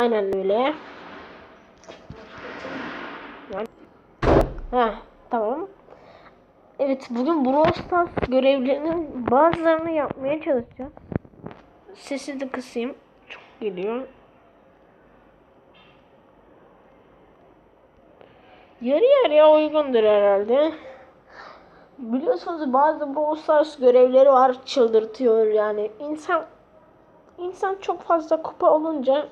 Aynen öyle. Ha, tamam. Evet bugün Brawl Stars görevlerinin bazılarını yapmaya çalışacağız. Sesi de kısayım. Çok geliyor. Yarı yarıya uygundur herhalde. Biliyorsunuz bazı Brawl Stars görevleri var çıldırtıyor yani. insan insan çok fazla kupa olunca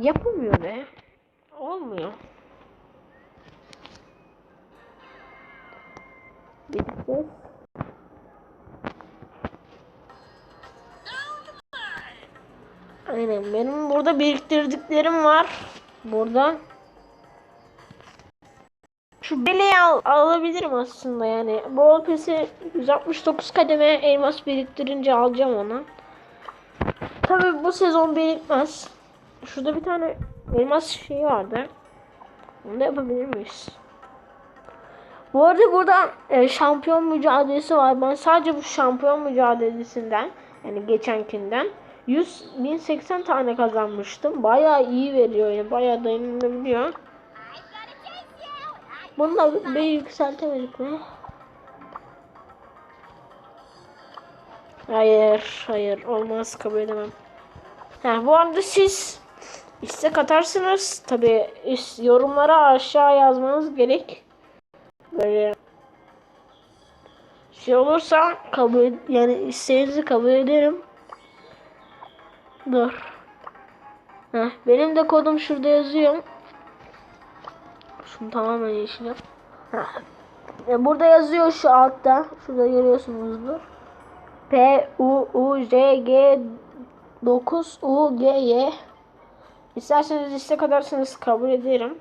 yapamıyor be. Olmuyor. Bitti. Aynen benim burada biriktirdiklerim var. Burada. Şu beleği al, alabilirim aslında yani. Bol pesi 169 kademe elmas biriktirince alacağım onu. Tabi bu sezon birikmez. Şurada bir tane elmas şeyi vardı. Onu da yapabilir miyiz? Bu arada burada e, şampiyon mücadelesi var. Ben sadece bu şampiyon mücadelesinden yani geçenkinden 100 1080 tane kazanmıştım. Bayağı iyi veriyor yani bayağı dayanılabiliyor. Bunu da bir yükseltemedik mi? Hayır, hayır olmaz kabul edemem. Ha, bu arada siz istek atarsınız. Tabi yorumlara aşağı yazmanız gerek. Böyle şey olursa kabul yani isteğinizi kabul ederim. Dur. Heh, benim de kodum şurada yazıyor. Şunu tamamen yeşil yap. E, Burada yazıyor şu altta. Şurada görüyorsunuzdur. P U U J G 9 U G Y İsterseniz istek atarsanız kabul ederim.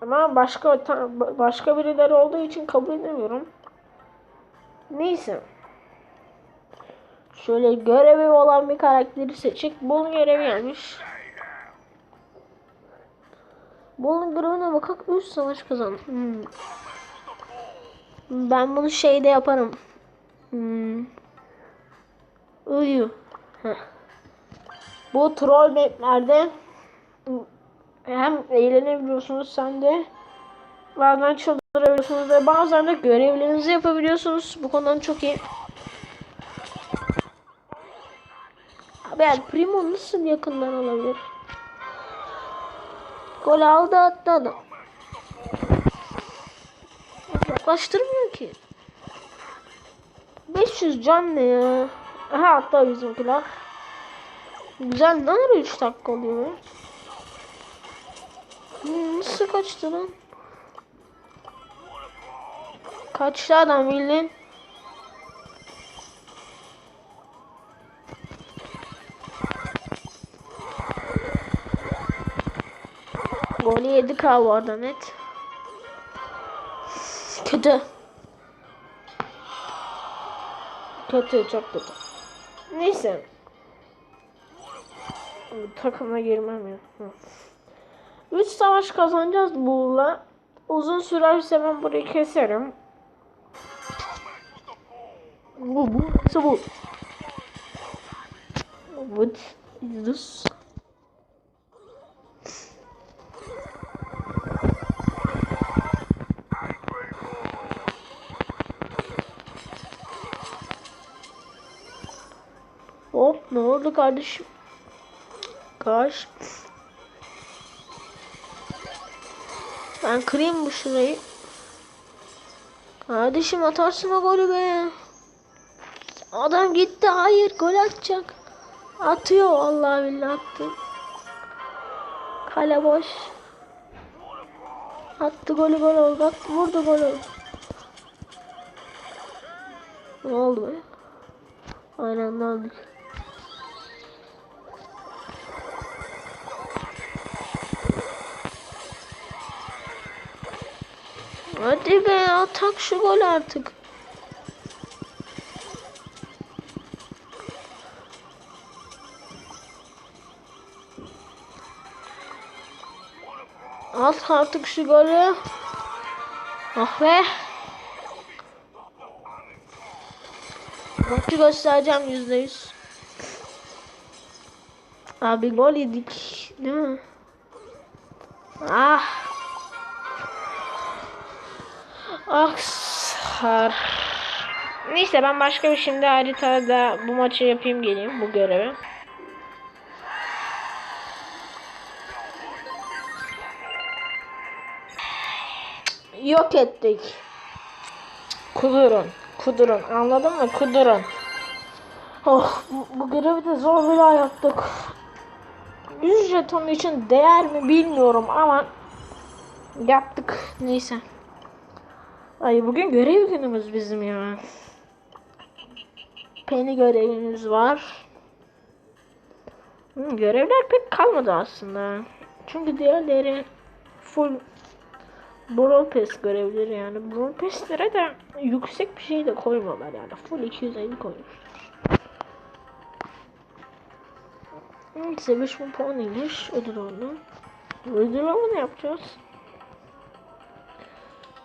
Ama başka başka birileri olduğu için kabul edemiyorum. Neyse. Şöyle görevi olan bir karakteri seçik. Bunun görevi gelmiş. Bunun görevine bakak 3 savaş kazan. Hmm. Ben bunu şeyde yaparım. Hmm. Uyu. Heh. Bu troll maplerde hem eğlenebiliyorsunuz hem de bazen çıldırabiliyorsunuz ve bazen de görevlerinizi yapabiliyorsunuz. Bu konudan çok iyi. Abi El Primo nasıl yakından olabilir? Gol aldı attı adam. Yaklaştırmıyor ki. 500 can ne ya? Aha hatta bizimkiler. Güzel ne ara 3 dakika oluyor? Hmm, Nasıl kaçtı lan? Kaçtı adam bildiğin. Golü yedik abi orada net. Kötü. Kötü çok kötü. Neyse. Takıma girmem ya. Hı. Üç savaş kazanacağız bulla. Uzun sürerse ben burayı keserim. Bu bu bu? What is this? Hop ne oldu kardeşim? Kaç. Ben kırayım bu şurayı. Kardeşim atarsın o golü be. Adam gitti hayır gol atacak. Atıyor vallahi billahi attı. Kale boş. Attı golü gol oldu. Attı vurdu gol oldu. Ne oldu be? Aynen ne oldu? Hadi be atak şu gol artık. At artık şu golü. Ah be. Maçı göstereceğim yüzde yüz. Abi gol yedik. Değil mi? Ah. Ah. sar. Neyse ben başka bir şimdi haritada bu maçı yapayım geleyim bu görevi. Yok ettik. Kudurun. Kudurun. Anladın mı? Kudurun. Oh bu, bu görevi de zor bela yaptık. 100 jeton için değer mi bilmiyorum ama yaptık. Neyse. Ay bugün görev günümüz bizim ya. Penny görevimiz var. Hmm, görevler pek kalmadı aslında. Çünkü diğerleri full Brawl Pass görevleri yani. Brawl Pass'lere de yüksek bir şey de koymuyorlar yani. Full 250 koymuşlar. Neyse 5000 puan inmiş ödül oldu. Ödül ne yapacağız?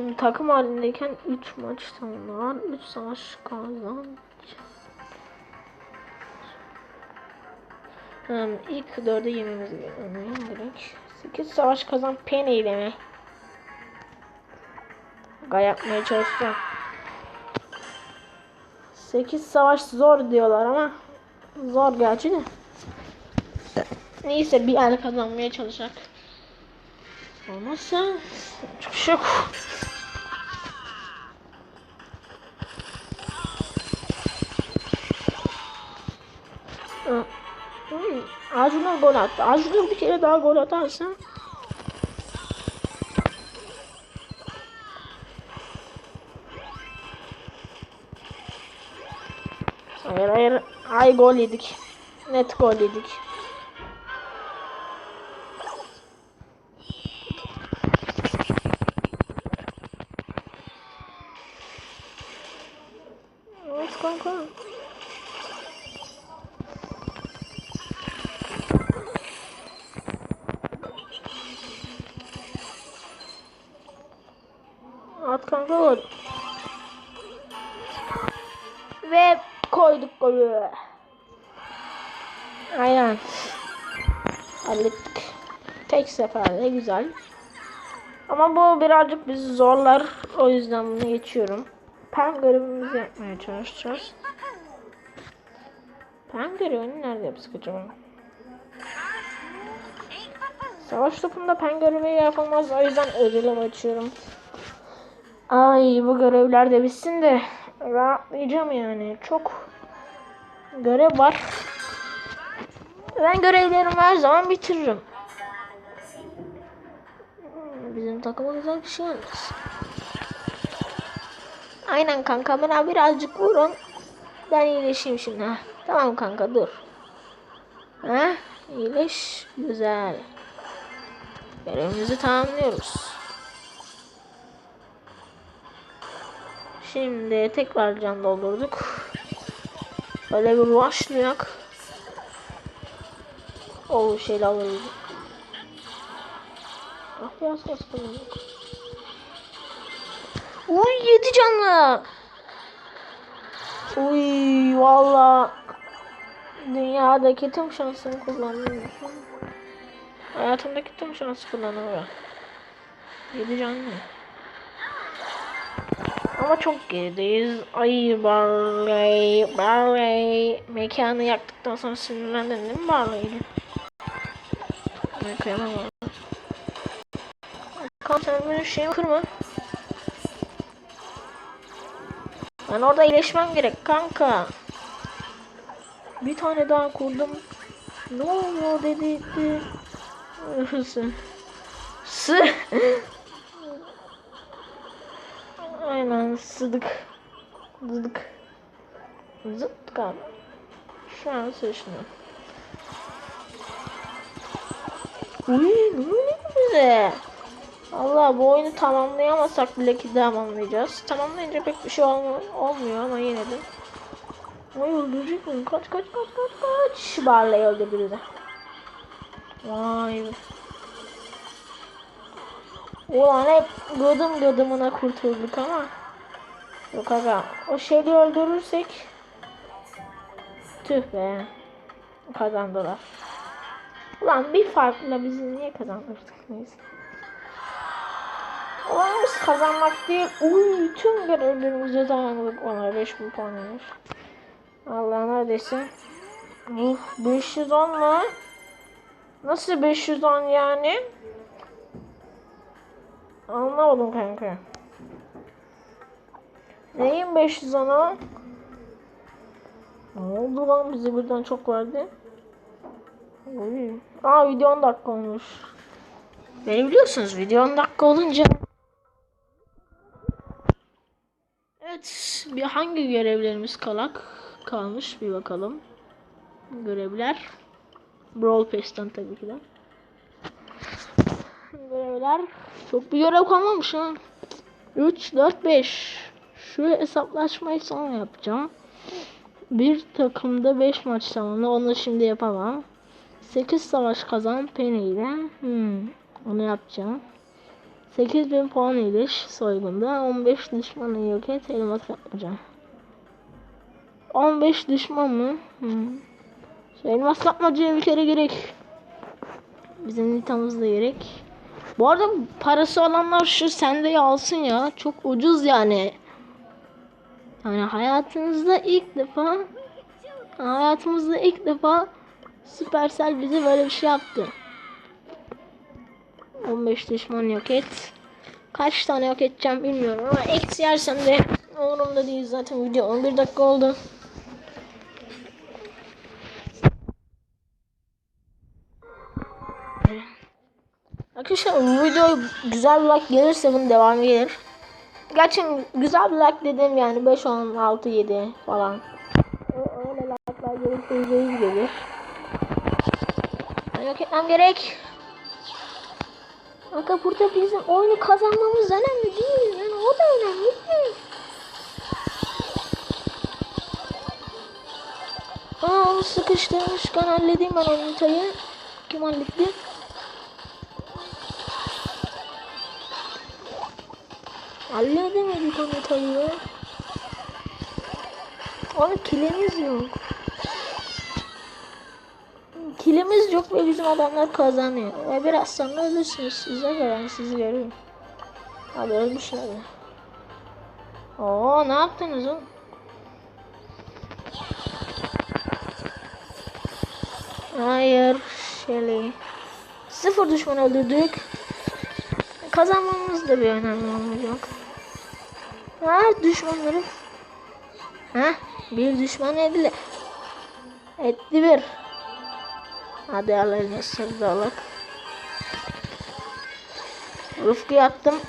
Hmm, takım halindeyken 3 maç tamamlar. 3 savaş kazanç. Hmm, ilk 4'e yememiz gerek. 8 savaş kazan Penny ile mi? Gay yapmaya çalışacağım. 8 savaş zor diyorlar ama zor gerçi de. Neyse bir el kazanmaya çalışacak. Olmazsa çok şey Acun'a gol attı. Acun'a bir kere daha gol atarsa Hayır hayır. Ay gol yedik. Net gol yedik. Kanka gol. Ve koyduk golü. Aynen. Hallettik. Tek seferde güzel. Ama bu birazcık bizi zorlar. O yüzden bunu geçiyorum. Pen görevimizi yapmaya çalışacağız. Pen görevini nerede yapsak acaba? Savaş topunda pen görevi yapılmaz. O yüzden ödülüm açıyorum. Ay bu görevler de bitsin de rahatlayacağım yani. Çok görev var. Ben görevlerimi her zaman bitiririm. Bizim takıma güzel bir şey olmaz. Aynen kanka bana birazcık vurun. Ben iyileşeyim şimdi. Ha. Tamam kanka dur. Ha? İyileş. Güzel. Görevimizi tamamlıyoruz. Şimdi tekrar can doldurduk. Böyle bir rushlayak. O şeyle alırız. Ah biraz az kullandık. Uy yedi canlı. Uy valla dünyadaki tüm şansımı kullandım. Hayatımdaki tüm şansı kullandım ben. Yedi canlı. Ama çok gerideyiz. Ay Barley, Barley. Mekanı yaktıktan sonra sinirlendin değil mi Barley'le? Ben kıyamam ona. Kanka sen benim şeyimi kırma. Ben orada iyileşmem gerek kanka. Bir tane daha kurdum. Ne oluyor dedi. Sı. Sı. Aynen sıdık. Zıdık. Zıt abi. Şu an sıçtım. Uy ne oluyor bize? Allah bu oyunu tamamlayamasak bile ki tamamlayacağız. Tamamlayınca pek bir şey olmuyor, olmuyor ama yine de. Ay öldürecek miyim? Kaç kaç kaç kaç kaç. Barley öldürdü bizi. Vay be. Ulan hep gıdım gıdımına kurtulduk ama. Yok aga. O şeyi öldürürsek. Tüh be. Kazandılar. Ulan bir farkla bizi niye kazandırdık neyse. Olayımız kazanmak değil. Uy tüm görevlerimize dayandık. Ona 5000 puan verir. Allah neredeyse. Uf 510 mu? Nasıl 510 yani? Anlamadım kanka. Neyin 510'u? Ne oldu lan bize birden çok verdi. Oy. Aa video 10 dakika olmuş. Beni biliyorsunuz video 10 dakika olunca. Evet bir hangi görevlerimiz kalak kalmış bir bakalım. Görevler. Brawl Pass'tan tabii ki de. Görevler. Çok bir görev kalmamış ha. 3, 4, 5. Şu hesaplaşmayı sonra yapacağım. Bir takımda 5 maç tamamla. Onu şimdi yapamam. 8 savaş kazan Penny ile. Hmm, onu yapacağım. 8000 puan iyileş soygunda. 15 düşmanı yok et. Elmas yapmayacağım. 15 düşman mı? Hmm. Şu elmas yapmacaya bir kere gerek. Bizim nitamız da gerek. Bu arada parası olanlar şu sendeyi alsın ya. Çok ucuz yani. Yani hayatınızda ilk defa hayatımızda ilk defa Supercell bize böyle bir şey yaptı. 15 düşman yok et. Kaç tane yok edeceğim bilmiyorum ama eksi yersem de umurumda değil zaten video 11 dakika oldu. Arkadaşlar bu video güzel bir like gelirse bunun devamı gelir. Gerçekten güzel bir like dedim yani 5, 10, 6, 7 falan. Öyle like'lar gelirse yüzde gelir. Ben yok etmem gerek. Aga burada bizim oyunu kazanmamız önemli değil. Yani o da önemli değil. Aa sıkıştırmışken halledeyim ben o nitayı. Kim halletti? Halledemedik o nitayı ya. Abi kilimiz yok. Kilimiz yok ve bizim adamlar kazanıyor. Ve biraz sonra ölürsünüz. Size göre sizi görüyorum. Abi ölmüşler ya. Oo ne yaptınız oğlum? Hayır. Şöyle. Sıfır düşman öldürdük. Kazanmamız da bir önemli olmayacak. Ha düşmanları. Ha bir düşman edile. Etti bir. Hadi alalım sırdalık. Rıfkı yaptım.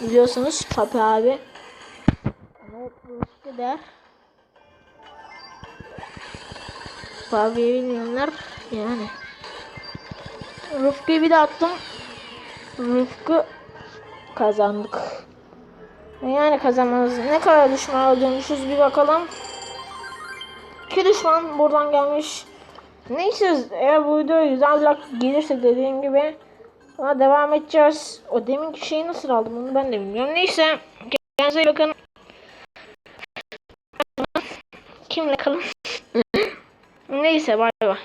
Biliyorsunuz Papi abi. Evet Rıfkı der. Papi'yi bilmeyenler yani. Rıfkı'yı bir de attım. Rıfkı kazandık. Yani kazanmanız ne kadar düşman öldürmüşüz bir bakalım. İki düşman buradan gelmiş. Neyse eğer bu video güzel like gelirse dediğim gibi ona devam edeceğiz. O deminki şeyi nasıl aldım onu ben de bilmiyorum. Neyse kendinize iyi bakın. Kimle kalın? Neyse bay bay.